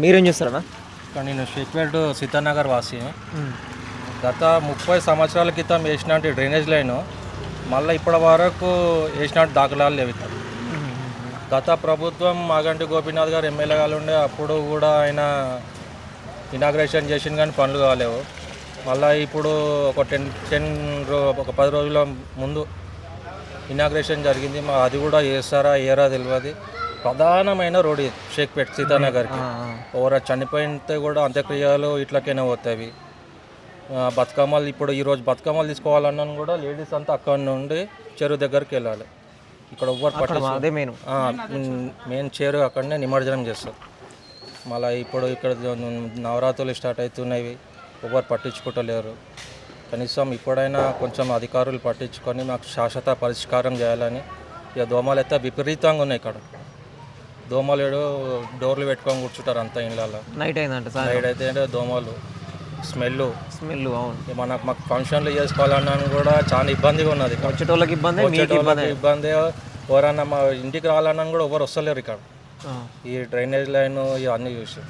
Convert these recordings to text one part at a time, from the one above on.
మీరేం చేస్తారన్నా? నేను షేక్పేట్ సీతానగర్ వాసి. గత ముప్పై సంవత్సరాల క్రితం వేసినట్టు డ్రైనేజ్ లైన్ మళ్ళీ ఇప్పటి వరకు వేసినట్టు దాఖలాలు లేవు ఇక్కడ గత ప్రభుత్వం మాగంటి గోపీనాథ్ గారు ఎమ్మెల్యే గారు ఉండే అప్పుడు కూడా ఆయన ఇనాగ్రేషన్ చేసిన కానీ పనులు కాలేవు. మళ్ళీ ఇప్పుడు ఒక టెన్ టెన్ రో ఒక పది రోజుల ముందు ఇనాగ్రేషన్ జరిగింది. మా అది కూడా చేస్తారా ఏరా తెలియదు ప్రధానమైన రోడ్ ఇది షేక్పేట్ సీతానగర్కి. ఎవరు చనిపోయితే కూడా అంత్యక్రియలు ఇట్లకైనా పోతాయి. బతుకమ్మలు ఇప్పుడు ఈరోజు బతుకమ్మలు తీసుకోవాలన్నా కూడా లేడీస్ అంతా అక్కడ నుండి చెరువు దగ్గరికి వెళ్ళాలి. ఇక్కడ ఎవ్వరు పట్టించు అదే మెయిన్ మెయిన్ చేరు అక్కడనే నిమజ్జనం చేస్తారు. మళ్ళీ ఇప్పుడు ఇక్కడ నవరాత్రులు స్టార్ట్ అవుతున్నాయి ఎవరు పట్టించుకుంటలేరు. కనీసం ఇప్పుడైనా కొంచెం అధికారులు పట్టించుకొని మాకు శాశ్వత పరిష్కారం చేయాలని ఇక దోమలు అయితే విపరీతంగా ఉన్నాయి ఇక్కడ. దోమలు ఏడో డోర్లు పెట్టుకొని కూర్చుంటారు అంతా ఇళ్ళలో నైట్ అయిందంట సార్. సైడ్ అయితే ఏంటో దోమలు స్మెల్ స్మెల్ అవును. మనకు మాకు ఫంక్షన్లు చేసుకోవాలన్నా కూడా చాలా ఇబ్బందిగా ఉన్నది. వచ్చేటోళ్ళకి ఇబ్బంది వచ్చేటోళ్ళకి ఇబ్బంది. ఎవరన్నా మా ఇంటికి రావాలన్నా కూడా ఎవరు వస్తలేరు ఇక్కడ. ఈ డ్రైనేజ్ లైన్ ఇవన్నీ చూసి.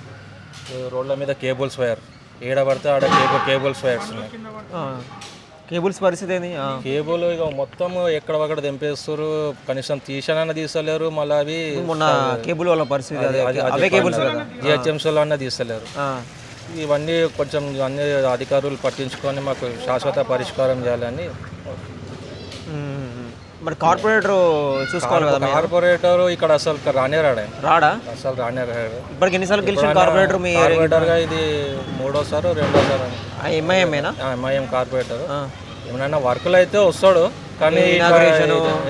రోడ్ల మీద కేబుల్స్ వైర్. ఏడ పడితే ఆడ కేబుల్ కేబుల్స్ వైర్స్ ఉన్నాయి. కేబుల్స్ పరిస్థితి ఏంది ఆ. కేబుల్ ఇక మొత్తం ఎక్కడ ఒకటి దింపేస్తారు కనీసం తీసానన్నా తీసలేరు మళ్ళీ అవి మొన్న కేబుల్ వాళ్ళ పరిస్థితి అదే అవే కేబుల్స్ కదా జిహెచ్ఎంసీలో అన్న తీస్తలేరు ఆ. ఇవన్నీ కొంచెం అన్ని అధికారులు పట్టించుకొని మాకు శాశ్వత పరిష్కారం చేయాలని. మరి కార్పొరేటర్ చూసుకోవాలి కదా. కార్పొరేటర్ ఇక్కడ అసలు రానే రాడు. రాడా? అసలు రానే రాడు. ఇప్పటికి ఎన్నిసార్లు గెలిచిన కార్పొరేటర్ మీ కార్పొరేటర్గా ఇది మూడోసారి రెండోసారి అని. ఎంఐఎంఏనా ఎంఐఎం కార్పొరేటర్. ఏమైనా వర్కులు అయితే వస్తాడు కానీ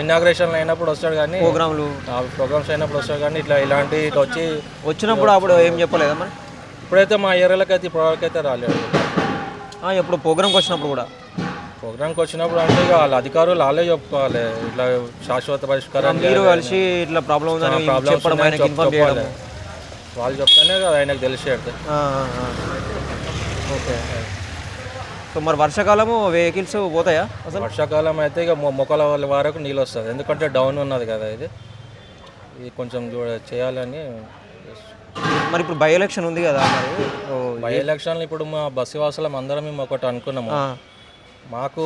ఇనాగ్రేషన్ అయినప్పుడు వస్తాడు కానీ ప్రోగ్రాంలు ప్రోగ్రామ్స్ అయినప్పుడు వస్తాడు కానీ ఇట్లా ఇలాంటి వచ్చి వచ్చినప్పుడు అప్పుడు ఏం చెప్పలేదా మరి? ఇప్పుడైతే మా ఏరియాలకి అయితే ఇప్పటివరకు అయితే రాలేదు ఎప్పుడు ప్రోగ్రామ్కి వచ్చినప్పుడు కూడా? ప్రోగ్రామ్కి వచ్చినప్పుడు అంటే ఇక వాళ్ళ అధికారులు వాళ్ళే చెప్పుకోవాలి ఇట్లా శాశ్వత పరిష్కారం మీరు కలిసి ఇట్లా ప్రాబ్లం ఉందని ప్రాబ్లమ్స్ చెప్పడం ఆయనకి ఇన్ఫార్మ్ చేయడం. వాళ్ళు చెప్తేనే కదా ఆయనకు తెలిసేది. ఓకే. సో మరి వర్షాకాలము వెహికల్స్ పోతాయా అసలు? వర్షాకాలం అయితే ఇక మొక్కల వరకు నీళ్ళు వస్తుంది ఎందుకంటే డౌన్ ఉన్నది కదా ఇది. ఇది కొంచెం చూడ చేయాలని మరి ఇప్పుడు బై ఎలక్షన్ ఉంది కదా మరి. బై ఎలక్షన్లు ఇప్పుడు మా బస్సు వాసులం అందరం మేము ఒకటి అనుకున్నాము. మాకు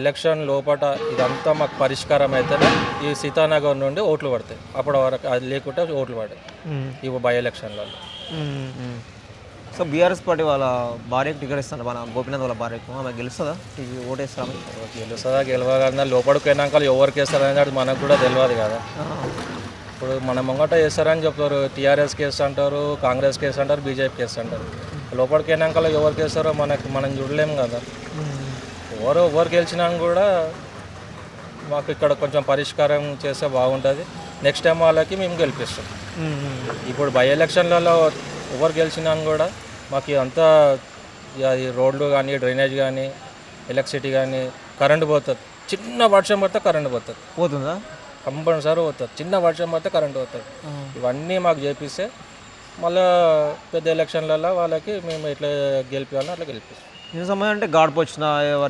ఎలక్షన్ లోపల ఇదంతా మాకు పరిష్కారం అయితేనే ఈ సీతానగర్ నుండి ఓట్లు పడతాయి. అప్పటి వరకు అది లేకుంటే ఓట్లు పడతాయి. ఇవి బై ఎలక్షన్లలో. సో బీఆర్ఎస్ పార్టీ వాళ్ళ భార్యకు టికెట్ ఇస్తాను మన గోపీనాథ్ వాళ్ళ భార్యకు. ఆమె గెలుస్తుందా? టికెట్ ఓటేస్తాను గెలుస్తుందా గెలవగలదా? లోపలికి పోయినాక ఎవరికి వేస్తారని అది మనకు కూడా తెలియదు కదా. ఇప్పుడు మన ముంగట వేస్తారని చెప్తారు. టీఆర్ఎస్కి వేస్తుంటారు కాంగ్రెస్కి వేస్తుంటారు బీజేపీకి వేస్తుంటారు. లోపలికి అయినాక ఎవరికి వేస్తారో మనకు మనం చూడలేము కదా. ఎవరు ఎవరు గెలిచినా కూడా మాకు ఇక్కడ కొంచెం పరిష్కారం చేస్తే బాగుంటుంది. నెక్స్ట్ టైం వాళ్ళకి మేము గెలిపిస్తాం. ఇప్పుడు బై ఎలక్షన్లలో ఎవరు గెలిచినా కూడా మాకు ఈ రోడ్లు కానీ డ్రైనేజ్ కానీ ఎలక్ట్రిసిటీ కానీ కరెంటు పోతుంది. చిన్న వర్షం పడితే కరెంటు పోతుంది. పోతుందా? కంపల్సరీ పోతుంది. చిన్న వర్షం పడితే కరెంటు పోతుంది. ఇవన్నీ మాకు చేపిస్తే మళ్ళా పెద్ద ఎలక్షన్లలో వాళ్ళకి మేము ఎట్లా గెలిపించాలో అట్లా గెలిపిస్తాం. ఇంత సమయం అంటే గాడ్పు వచ్చిన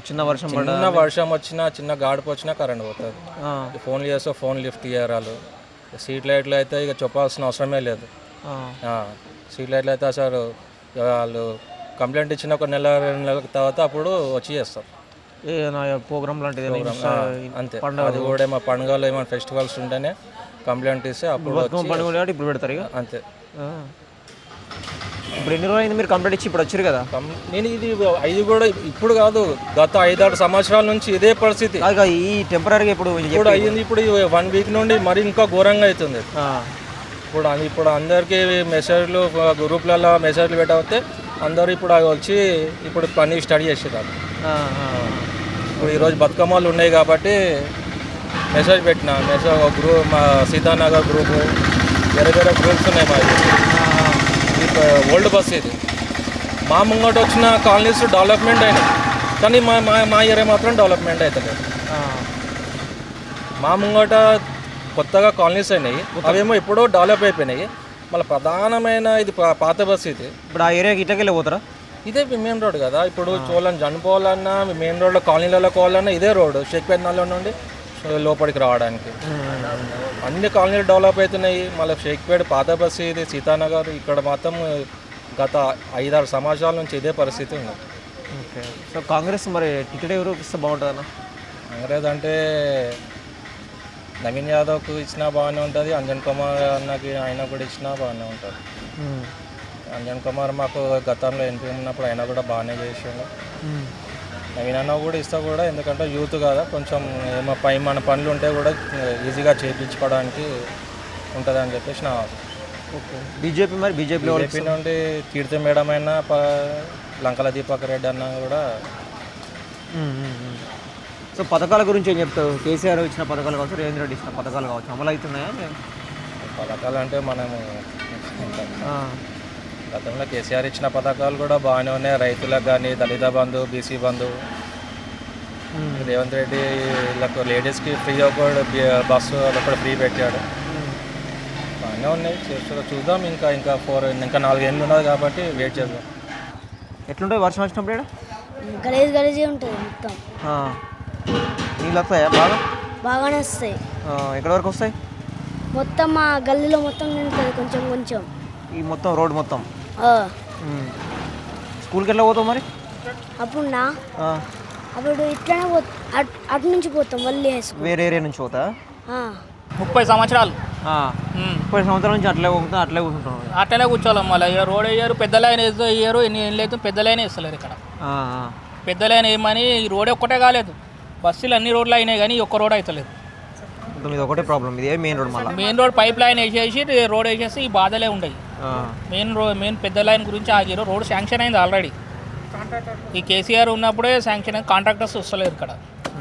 చిన్న వర్షం చిన్న వర్షం వచ్చినా చిన్న గాడుపు వచ్చినా కరెంట్ పోతుంది. ఫోన్లు చేస్తే ఫోన్ లిఫ్ట్ చేయరాలు సీట్ లైట్లు అయితే ఇక చెప్పాల్సిన అవసరమే లేదు. సీట్ లైట్లు అయితే అసలు వాళ్ళు కంప్లైంట్ ఇచ్చిన ఒక నెల రెండు నెలల తర్వాత అప్పుడు వచ్చి చేస్తారు. ప్రోగ్రామ్ లాంటిది అంతే. అది కూడా మా పండుగలు ఏమైనా ఫెస్టివల్స్ ఉంటేనే కంప్లైంట్ ఇస్తే అప్పుడు పండుగ ఇప్పుడు పెడతారు ఇక. అంతే. ఇప్పుడు ఎన్ని రోజులు మీరు కంప్లీట్ ఇచ్చి ఇప్పుడు వచ్చారు కదా? కం- నేను ఇది ఇది కూడా ఇప్పుడు కాదు గత ఐదారు సంవత్సరాల నుంచి ఇదే పరిస్థితి. కాదు, ఈ టెంపరీగా ఇప్పుడు ఇప్పుడు అయ్యింది ఇప్పుడు వన్ వీక్ నుండి మరి ఇంకా ఘోరంగా అవుతుంది. ఆ, ఇప్పుడు ఇప్పుడు అందరికీ మెసేజ్లు గ్రూప్లలో మెసేజ్లు పెట్టకపోతే అందరూ ఇప్పుడు అవి వచ్చి ఇప్పుడు పని స్టడీ చేసేదాన్ని. ఆ, ఆ, ఇప్పుడు ఈరోజు బతుకమ్మలు ఉన్నాయి కాబట్టి మెసేజ్ పెట్టిన మెసేజ్ ఒక గ్రూప్ మా సీతానగర్ గ్రూపు వేరే వేరే గ్రూప్స్ ఉన్నాయి మా ఇది ఓల్డ్ బస్ ఇది. మా ముంగట వచ్చిన కాలనీస్ డెవలప్మెంట్ అయినాయి. కానీ మా మా మా ఏరియా మాత్రం డెవలప్మెంట్ అవుతలేదు ఆ. మా ముంగట కొత్తగా కాలనీస్ అయినాయి. అవేమో ఎప్పుడో డెవలప్ అయిపోయినాయి. మళ్ళీ ప్రధానమైన ఇది పాత బస్ ఇది. ఇప్పుడు ఆ ఏరియాకి ఇటకెళ్ళి పోతారా? ఇదే మెయిన్ రోడ్ కదా. ఇప్పుడు చోళన్ చనిపోవాలన్నా మెయిన్ రోడ్లో కాలనీలలో పోవాలన్నా ఇదే రోడ్. షేక్పేట్ నాలో నుండి లోపలికి రావడానికి. అన్ని కాలనీలు డెవలప్ అవుతున్నాయి. మళ్ళీ షేక్పేట పాత బస్సు ఇది సీతానగర్ ఇక్కడ మాత్రం గత ఐదారు సంవత్సరాల నుంచి ఇదే పరిస్థితి ఉంది. ఓకే. సో కాంగ్రెస్ మరి టికెట్ ఎవరు ఇస్తే కాంగ్రెస్ అంటే నవీన్ యాదవ్కు ఇచ్చినా బాగానే ఉంటుంది. అంజన్ కుమార్ అన్నకి ఆయన కూడా ఇచ్చినా బాగానే ఉంటుంది. అంజన్ కుమార్ మాకు గతంలో ఎంపీ ఉన్నప్పుడు ఆయన కూడా బాగానే చేసిండు. నవీన్ అన్న కూడా ఇస్తా కూడా ఎందుకంటే యూత్ కదా కొంచెం ఏమో పై మన పనులు ఉంటే కూడా ఈజీగా చేయించుకోవడానికి ఉంటుంది అని చెప్పేసి నా. ఓకే. బీజేపీ మరి? బీజేపీలో ఏపీ నుండి కీర్తి మేడం అయినా లంకల దీపక్ రెడ్డి అన్న కూడా సో పథకాల గురించి ఏం చెప్తావు? కేసీఆర్ ఇచ్చిన పథకాలు కావచ్చు రేవంత్ రెడ్డి ఇచ్చిన పథకాలు కావచ్చు అమలు అవుతున్నాయా? పథకాలు అంటే మనము ఆ. గతంలో కేసీఆర్ ఇచ్చిన పథకాలు కూడా బాగానే ఉన్నాయి. రైతులకు కానీ దళిత బంధు బీసీ బంధు. రేవంత్ రెడ్డి వీళ్ళకు లేడీస్కి ఫ్రీ ఒక బస్సు అదొకటి ఫ్రీ పెట్టాడు. బాగానే ఉన్నాయి. చేస్తారు చూద్దాం ఇంకా ఇంకా ఫోర్ ఇంకా నాలుగేళ్ళు ఉన్నది కాబట్టి వెయిట్ చేద్దాం. ఎట్లుంటుంది వర్షం వచ్చినప్పుడు? గలీజ్ గలీజే ఉంటుంది మొత్తం. నీళ్ళు వస్తాయా బాగా? బాగానే వస్తాయి. ఎక్కడి వరకు వస్తాయి? మొత్తం మా గల్లీలో మొత్తం నిండుతుంది కొంచెం కొంచెం. ఈ మొత్తం రోడ్ మొత్తం. స్కూల్కి ఎట్లా పోతావు మరి? అప్పుడు నా? ఆ. అప్పుడు ఇట్లనే పో అట్- నుంచి పోతాం మళ్ళీ వేరే ఏరియా నుంచి పోతా? ముప్పై సంవత్సరాలు. ముప్పై సంవత్సరాల నుంచి అట్లే పోతా అట్లే కూర్చుంటాం అట్లనే కూర్చోవాలి మళ్ళీ. ఇక రోడ్ వేయరు పెద్ద లైన్ వేస్తూ వేయరు ఎన్ని ఏళ్ళు అయితే పెద్ద లైన్ వేస్తలేరు ఇక్కడ. ఆ, ఆ. పెద్ద లైన్ ఏమని ఈ రోడ్ ఒక్కటే కాలేదు. బస్సులు అన్ని రోడ్లు అయినాయి కానీ ఒక్క రోడ్ అవుతలేదు ఇది ఒకటే ప్రాబ్లం ఇది మెయిన్ రోడ్ మళ్ళీ. మెయిన్ రోడ్ పైప్ లైన్ వేసేసి రోడ్ వేసేసి ఈ బాధలే ఉండయి. మెయిన్ రో మెయిన్ పెద్ద లైన్ గురించి ఆగిరు. రోడ్ శాంక్షన్ అయింది ఆల్రెడీ. ఈ కేసీఆర్ ఉన్నప్పుడే శాంక్షన్ అయింది. కాంట్రాక్టర్స్ వస్తలేరు ఇక్కడ.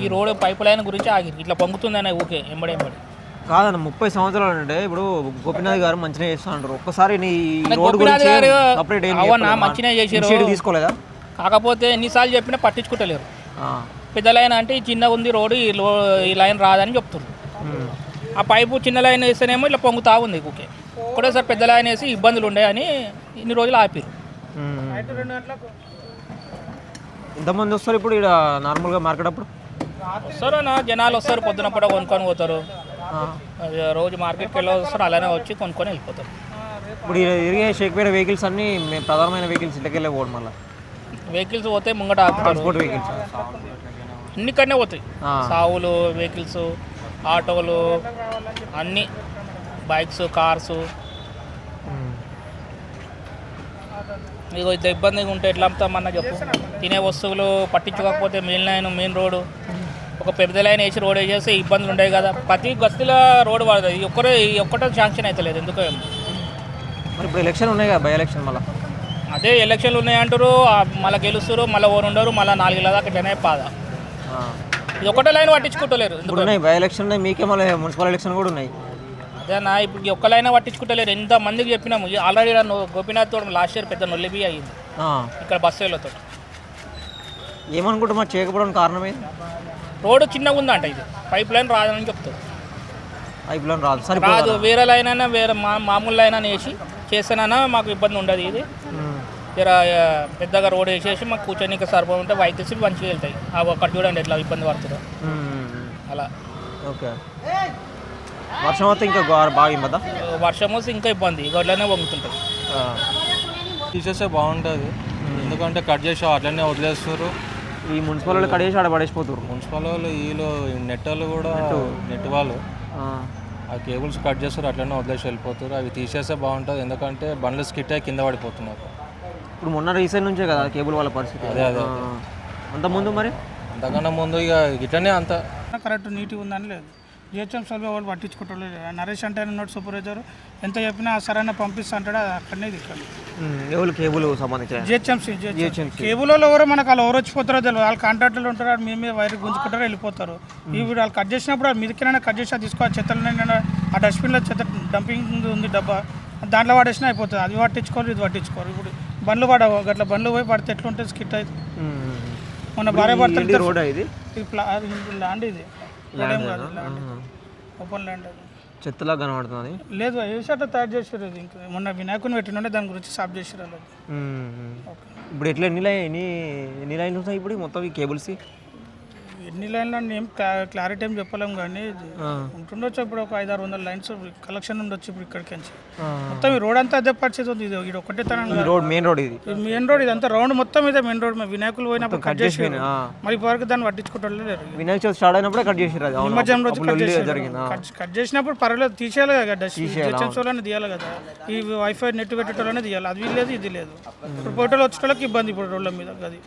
ఈ రోడ్ పైప్ లైన్ గురించి ఆగిరు. ఇట్లా పొంగుతుందనే ఊకే ఎంబడి ఎంబడి. కాదన్న ముప్పై సంవత్సరాలు అంటే ఇప్పుడు గోపీనాథ్ గారు మంచిగా చేస్తా అంటారు ఒక్కసారి నీ రోడ్ గురించి చేసిర్రు. ఇనిషియేటివ్ తీసుకోలేదా? కాకపోతే ఎన్నిసార్లు చెప్పినా పట్టించుకుంటలేరు. పెద్ద లైన్ అంటే ఈ చిన్నగా ఉంది రోడ్డు ఈ లైన్ రాదని చెప్తున్నారు. ఆ పైపు చిన్న లైన్ వేస్తేనేమో ఇట్లా పొంగుతా ఉంది ఊకే ఒకటేసారి పెద్ద లైన్ వేసి ఇబ్బందులు ఉన్నాయని ఇన్ని రోజులు ఆపిరు మ్మ్. ఎంతమంది వస్తారు ఇప్పుడు ఇక్కడ నార్మల్గా మార్కెట్ అప్పుడు? వస్తారు నా జనాలు వస్తారు పొద్దున పూట కొనుక్కొని పోతారు. రోజు మార్కెట్కి వెళ్ళి వస్తారు అలానే వచ్చి కొనుక్కొని వెళ్ళిపోతారు. ఇప్పుడు ఇరిగే షేక్పేట వెహికల్స్ అన్నీ ప్రధానమైన వెహికల్స్ ఇళ్ళకెళ్ళే పోవడం మళ్ళీ? వెహికల్స్ పోతే ముంగట ట్రాన్స్పోర్ట్ వెహికల్స్. అన్నికనే పోతాయి. సావులు వెహికల్స్ ఆటోలు అన్నీ బైక్స్ కార్స్. ఇగో ఇంత ఇబ్బందిగా ఉంటే ఎట్లా అమ్ముతామన్నా చెప్పు. తినే వస్తువులు పట్టించుకోకపోతే మెయిన్ లైన్ మెయిన్ రోడ్డు. ఒక పెద్ద లైన్ వేసి రోడ్ వేసేస్తే ఇబ్బందులు ఉంటాయి కదా. ప్రతి గస్తీలో రోడ్డు పడుతుంది. ఒక్కరే ఈ ఒక్కటే శాంక్షన్ అవుతలేదు ఎందుకో. మరి ఇప్పుడు ఎలక్షన్ ఉన్నాయి కదా బై ఎలక్షన్ మళ్ళీ? అదే ఎలక్షన్లు ఉన్నాయంటారు ఆ మళ్ళీ గెలుస్తారు మళ్ళీ ఓరు ఉండరు మళ్ళీ నాలుగేళ్ళ దాకా ఇట్లనే పాద. ఇది ఒకటే లైన్ పట్టించుకుంటలేరు ఇప్పుడు ఉన్నాయి బై ఎలక్షన్ ఉన్నాయి మీకే మళ్ళీ మున్సిపల్ ఎలక్షన్ కూడా ఉన్నాయి. అదేనా ఇప్పుడు ఈ ఒక్క లైన్ పట్టించుకుంటలేరు ఎంత మందికి చెప్పినాము ఆల్రెడీ గోపీనాథ్ తోడు లాస్ట్ ఇయర్ పెద్ద నొల్లిబి అయ్యింది ఆ. ఇక్కడ బస్సులతో ఏమనుకుంటే మరి చేయకపోవడానికి కారణం ఏంది? రోడ్డు చిన్నగా ఉందంట ఇది. పైప్ లైన్ రాదని చెప్తారు. ఐపీఎల్ రాదు. సరే రాదు. వేరే లైన్ అయినా వేరే మా మామూలు లైన్ అని వేసి చేస్తేనైనా మాకు ఇబ్బంది ఉండదు ఇది. జర పెద్దగా రోడ్ వేసేసి మాకు కూర్చొని సరిపోయి ఉంటే వెహికల్స్ మంచిగా వెళ్తాయి. అవి అక్కడ చూడండి ఎట్లా ఇబ్బంది పడుతుందో. అలా. ఓకే. వర్షం వస్తే ఇంకా బాగా ఇబ్బందా? వర్షం వస్తే ఇంకా ఇబ్బంది. గొడ్లనే వంగుతుంటుంది. తీసేస్తే బాగుంటుంది. ఎందుకంటే కట్ చేసి అట్లనే వదిలేస్తారు ఈ మున్సిపల్ వాళ్ళు కడేసి ఆడ పడేసిపోతారు మున్సిపల్ వాళ్ళు వీళ్ళు నెట్ వాళ్ళు కూడా నెట్ వాళ్ళు. ఆ. కేబుల్స్ కట్ చేస్తారు అట్లనే వదిలేసి వెళ్ళిపోతారు అవి తీసేస్తే బాగుంటుంది. ఎందుకంటే బండ్లు స్కిట్ అయ్యి కింద పడిపోతున్నారు. ఇప్పుడు మొన్న రీసెంట్ నుంచే కదా కేబుల్ వాళ్ళ పరిస్థితి. అదే అదే. అంత ముందు మరి? అంతకన్నా ముందు ఇక ఇట్లనే అంత. కరెక్ట్ నీట్గా ఉందని లేదు. జిహెచ్ఎం సర్వే వాళ్ళు పట్టించుకుంటలేదు నరేష్ అంటే ఉన్నాడు సూపర్వైజర్. ఎంత చెప్పినా సరైన పంపిస్తా అంటాడు అక్కడనే ఇక్కడ. కేబుల్ సంబంధించిన? జిహెచ్ఎంసీ కేబుల్ వాళ్ళు ఎవరో మనకు వాళ్ళు ఎవరు వచ్చిపోతారో తెలియదు వాళ్ళు కాంట్రాక్టర్లు ఉంటారు వాళ్ళు మీ మీద వైర్ గుంజుకుంటారో వెళ్ళిపోతారు. ఇవి వాళ్ళు కట్ చేసినప్పుడు వాళ్ళు మీదకైనా కట్ చేసి తీసుకోవాలి చెత్తలు ఆ డస్ట్బిన్లో చెత్త డంపింగ్ ఉంది డబ్బా. దాంట్లో పడేసినా అయిపోతుంది. అది పట్టించుకోరు ఇది పట్టించుకోరు. ఇప్పుడు బండ్లు పడవు గట్ల బండ్లు పోయి పడితే ఎట్లుంటుంది స్కిట్ అయితే? మన భార్య భర్తలు రోడ్ ఇది? ల్యాండ్ ఇది. ఓపెన్ ల్యాండ్ అది. చెత్తలా కనబడుతుంది లేదు వేసాట తయారు చేసారు ఇది ఇంకా. మొన్న వినాయకుని పెట్టినండే దాని గురించి సాఫ్ చేసారు అది. ఇప్పుడు ఎట్లా ఎన్ని లైన్ ఎన్ని ఎన్ని లైన్లు ఉన్నాయి ఇప్పుడు మొత్తం ఈ కేబుల్స్ ఎన్ని లైన్లు అని ఏం క్లా- క్లారిటీ ఏం చెప్పలేం కానీ. ఉంటుండొచ్చు ఇప్పుడు ఒక ఐదారు వందల లైన్స్ కలెక్షన్ ఉండొచ్చు ఇప్పుడు ఇక్కడికి నుంచి. మొత్తం ఈ రోడ్ అంతా అదే పరిస్థితి ఉంది. ఇది ఇది ఒకటే తనం రోడ్ మెయిన్ రోడ్ ఇది. మెయిన్ రోడ్ ఇదంతా రౌండ్ మొత్తం ఇదే మెయిన్ రోడ్. వినాయకులు పోయినప్పుడు కట్ చేసి. మరి ఇప్పటివరకు దాన్ని పట్టించుకోవడం లేరు. వినాయక చవితి స్టార్ట్ అయినప్పుడే కట్ అవును నిమజ్జనం రోజు కట్ చేసినప్పుడు పర్వాలేదు తీసేయాలి కదా డస్ట్. వాళ్ళని తీయాలి కదా. ఈ వైఫై నెట్ పెట్టేటోళ్ళనే తీయాలి. అది లేదు ఇది లేదు. ఇప్పుడు పోటోలు వచ్చేటోళ్ళకి ఇబ్బంది ఇప్పుడు రోడ్ల మీద అది